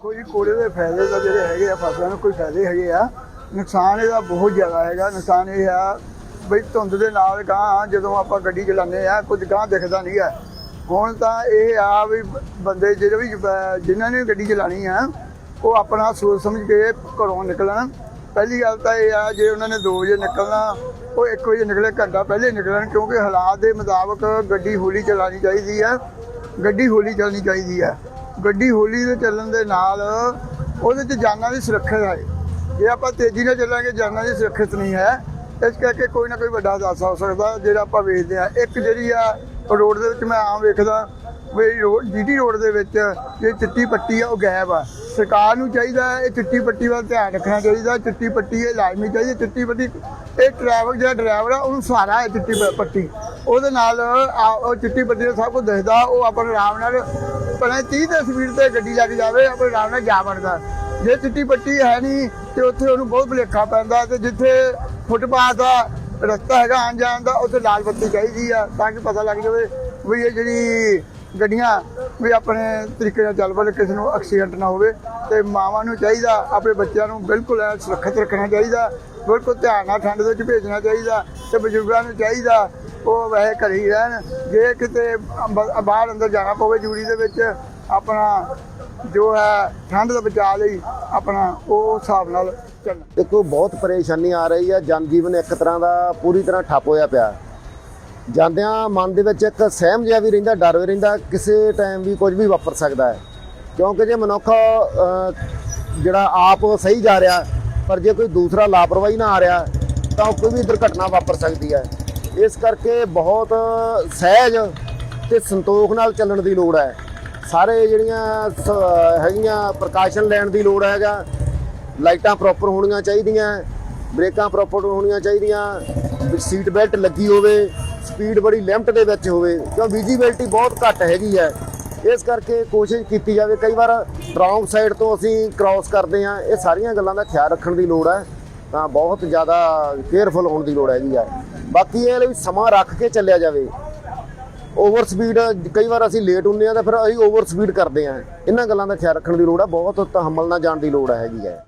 ਕੋਈ ਕੋਲੇ ਦੇ ਫਾਇਦੇ ਤਾਂ ਜਿਹੜੇ ਹੈਗੇ ਆ, ਫਸਲਾਂ ਨੂੰ ਕੋਈ ਫਾਇਦੇ ਹੈਗੇ ਆ। ਨੁਕਸਾਨ ਇਹਦਾ ਬਹੁਤ ਜ਼ਿਆਦਾ ਹੈਗਾ। ਨੁਕਸਾਨ ਇਹ ਆ ਬਈ ਧੁੰਦ ਦੇ ਨਾਲ ਗਾਂ ਜਦੋਂ ਆਪਾਂ ਗੱਡੀ ਚਲਾਉਂਦੇ ਆ, ਕੁਝ ਗਾਂ ਦਿਖਦਾ ਨਹੀਂ ਆ। ਹੁਣ ਤਾਂ ਇਹ ਆ ਵੀ ਬੰਦੇ ਜਿਹੜੇ ਵੀ ਬ- ਜਿਨ੍ਹਾਂ ਨੇ ਗੱਡੀ ਚਲਾਣੀ ਆ, ਉਹ ਆਪਣਾ ਸੋਚ ਸਮਝ ਕੇ ਘਰੋਂ ਨਿਕਲਣ। ਪਹਿਲੀ ਗੱਲ ਤਾਂ ਇਹ ਆ, ਜੇ ਉਹਨਾਂ ਨੇ 2 ਵਜੇ ਨਿਕਲਣਾ, ਉਹ 1 ਵਜੇ ਨਿਕਲੇ, ਘੰਟਾ ਪਹਿਲੇ ਨਿਕਲਣ, ਕਿਉਂਕਿ ਹਾਲਾਤ ਦੇ ਮੁਤਾਬਕ ਗੱਡੀ ਹੌਲੀ ਚਲਾਣੀ ਚਾਹੀਦੀ ਆ। ਗੱਡੀ ਹੌਲੀ ਚੱਲਣੀ ਚਾਹੀਦੀ ਆ। ਗੱਡੀ ਹੌਲੀ ਦੇ ਚੱਲਣ ਦੇ ਨਾਲ ਉਹਦੇ 'ਚ ਜਾਨਾਂ ਦੀ ਸੁਰੱਖਿਆ ਹੈ। ਜੇ ਆਪਾਂ ਤੇਜ਼ੀ ਨਾਲ ਚੱਲਾਂਗੇ, ਜਾਨਾਂ ਦੀ ਸੁਰੱਖਿਅਤ ਨਹੀਂ ਹੈ। ਇਸ ਕਰਕੇ ਕੋਈ ਨਾ ਕੋਈ ਵੱਡਾ ਹਾਦਸਾ ਹੋ ਸਕਦਾ, ਜਿਹੜਾ ਆਪਾਂ ਵੇਖਦੇ ਆ ਇੱਕ ਜਿਹੜੀ ਆ, ਰੋਡ ਦੇ ਵਿੱਚ ਮੈਂ ਆਮ ਵੇਖਦਾ, ਵੀ ਰੋਡ, ਜੀਟੀ ਰੋਡ ਦੇ ਵਿੱਚ ਜੇ ਚਿੱਟੀ ਪੱਟੀ ਆ, ਉਹ ਗਾਇਬ ਆ। ਸਰਕਾਰ ਨੂੰ ਚਾਹੀਦਾ ਇਹ ਚਿੱਟੀ ਪੱਟੀ ਵੱਲ ਧਿਆਨ ਰੱਖਣਾ ਚਾਹੀਦਾ, ਚਿੱਟੀ ਪੱਟੀ ਇਹ ਲਾਜ਼ਮੀ ਚਾਹੀਦੀ, ਚਿੱਟੀ ਪੱਟੀ, ਇਹ ਟਰੈਫਿਕ ਜਿਹੜਾ ਡਰਾਈਵਰ ਆ, ਉਹਨੂੰ ਸਹਾਰਾ ਹੈ ਚਿੱਟੀ ਪੱਟੀ। ਉਹਦੇ ਨਾਲ ਆ- ਉਹ ਚਿੱਟੀ ਪੱਟੀ ਦਾ ਸਭ ਕੁਝ ਦਿਖਦਾ, ਉਹ ਆਪਾਂ ਆਰਾਮ ਨਾਲ ਭਲਾ 30 ਦੇ ਸਪੀਡ ਤੇ ਗੱਡੀ ਲੱਗ ਜਾਵੇ, ਆਪਣੇ ਆਰਾਮ ਨਾਲ ਜਾ ਵੜਦਾ ਜੇ ਚਿੱਟੀ ਪੱਟੀ ਹੈ ਨਹੀਂ, ਤੇ ਉੱਥੇ ਉਹਨੂੰ ਬਹੁਤ ਭੁਲੇਖਾ ਪੈਂਦਾ ਤੇ ਜਿੱਥੇ ਫੁੱਟਪਾਥ ਦਾ ਰਸਤਾ ਹੈਗਾ ਆਉਣ ਜਾਣ ਦਾ, ਉੱਥੇ ਲਾਲ ਬੱਤੀ ਚਾਹੀਦੀ ਆ, ਤਾਂ ਕਿ ਪਤਾ ਲੱਗ ਜਾਵੇ ਵੀ ਇਹ ਜਿਹੜੀ ਗੱਡੀਆਂ ਵੀ ਆਪਣੇ ਤਰੀਕੇ ਨਾਲ ਚੱਲ ਪਵੇ ਕਿਸੇ ਨੂੰ ਐਕਸੀਡੈਂਟ ਨਾ ਹੋਵੇ। ਤੇ ਮਾਵਾਂ ਨੂੰ ਚਾਹੀਦਾ, ਆਪਣੇ ਬੱਚਿਆਂ ਨੂੰ ਬਿਲਕੁਲ ਸੁਰੱਖਿਅਤ ਰੱਖਣਾ ਚਾਹੀਦਾ, ਬਿਲਕੁਲ ਧਿਆਨ ਨਾਲ ਠੰਡ ਦੇ ਵਿੱਚ ਭੇਜਣਾ ਚਾਹੀਦਾ, ਤੇ ਬਜ਼ੁਰਗਾਂ ਨੂੰ ਚਾਹੀਦਾ ਉਹ ਵੈਸੇ ਘਰੇ ਹੀ ਰਹਿਣ। ਜੇ ਕਿਤੇ ਅੰਬ- ਬਾਹਰ ਅੰਦਰ ਜਾਣਾ ਪਵੇ ਜੂਰੀ ਦੇ ਵਿੱਚ ਆਪਣਾ ਜੋ ਹੈ ਠੰਡ ਦਾ ਬਚਾਅ ਲਈ ਆਪਣਾ ਉਹ ਹਿਸਾਬ ਨਾਲ ਚੱਲਣਾ। ਦੇਖੋ ਬਹੁਤ ਪਰੇਸ਼ਾਨੀ ਆ ਰਹੀ ਹੈ। ਜਨਜੀਵਨ ਇੱਕ ਤਰ੍ਹਾਂ ਦਾ ਪੂਰੀ ਤਰ੍ਹਾਂ ਠੱਪ ਹੋਇਆ ਪਿਆ। ਜਾਂਦਿਆਂ ਮਨ ਦੇ ਵਿੱਚ ਇੱਕ ਸਹਿਮ ਜਿਹਾ ਵੀ ਰਹਿੰਦਾ ਡਰ ਵੀ ਰਹਿੰਦਾ ਕਿਸੇ ਟਾਈਮ ਵੀ ਕੁਝ ਵੀ ਵਾਪਰ ਸਕਦਾ ਹੈ। ਕਿਉਂਕਿ ਜੇ ਮਨੁੱਖ ਅਹ, ਜਿਹੜਾ ਆਪ ਸਹੀ ਜਾ ਰਿਹਾ ਪਰ ਜੇ ਕੋਈ ਦੂਸਰਾ ਲਾਪਰਵਾਹੀ ਨਾ ਆ ਰਿਹਾ ਤਾਂ ਕੋਈ ਵੀ ਦੁਰਘਟਨਾ ਵਾਪਰ ਸਕਦੀ ਹੈ। ਇਸ ਕਰਕੇ ਬਹੁਤ ਸਹਿਜ ਤੇ ਸੰਤੋਖ ਨਾਲ ਚੱਲਣ ਦੀ ਲੋੜ ਹੈ। ਸਾਰੇ ਜਿਹੜੀਆਂ ਸ- ਹੈਗੀਆਂ ਪ੍ਰਕਾਸ਼ਨ ਲੈਣ ਦੀ ਲੋੜ ਹੈਗਾ, ਲਾਈਟਾਂ ਪ੍ਰੋਪਰ ਹੋਣੀਆਂ ਚਾਹੀਦੀਆਂ, ਬ੍ਰੇਕਾਂ ਪ੍ਰੋਪਰ ਹੋਣੀਆਂ ਚਾਹੀਦੀਆਂ ਸੀਟ ਬੈਲਟ ਲੱਗੀ ਹੋਵੇ ਸਪੀਡ ਬੜੀ ਲਿਮਟ ਦੇ ਵਿੱਚ ਹੋਵੇ, ਕਿਉਂ ਵਿਜ਼ੀਬਿਲਟੀ ਬਹੁਤ ਘੱਟ ਹੈਗੀ ਹੈ। ਇਸ ਕਰਕੇ ਕੋਸ਼ਿਸ਼ ਕੀਤੀ ਜਾਵੇ, ਕਈ ਵਾਰ ਰੌਂਗ ਸਾਈਡ ਤੋਂ ਅਸੀਂ ਕ੍ਰਾਸ ਕਰਦੇ ਹਾਂ, ਇਹ ਸਾਰੀਆਂ ਗੱਲਾਂ ਦਾ ਖਿਆਲ ਰੱਖਣ ਦੀ ਲੋੜ ਹੈ, ਤਾਂ ਬਹੁਤ ਜ਼ਿਆਦਾ ਕੇਅਰਫੁਲ ਹੋਣ ਦੀ ਲੋੜ ਹੈਗੀ ਹੈ ਬਾਕੀ ਇਹ ਲਈ ਸਮਾਂ ਰੱਖ ਕੇ ਚੱਲਿਆ ਜਾਵੇ। ਓਵਰ ਸਪੀਡ ਕਈ ਵਾਰ ਅਸੀਂ ਲੇਟ ਹੁੰਦੇ ਆ ਤਾਂ ਫਿਰ ਅਸੀਂ ਓਵਰ ਸਪੀਡ ਕਰਦੇ ਆ ਇਹਨਾਂ ਗੱਲਾਂ ਦਾ ਖਿਆਲ ਰੱਖਣ ਦੀ ਲੋੜ ਆ, ਬਹੁਤ ਤਹਮਲ ਨਾਲ ਜਾਣ ਦੀ ਲੋੜ ਹੈਗੀ ਹੈ।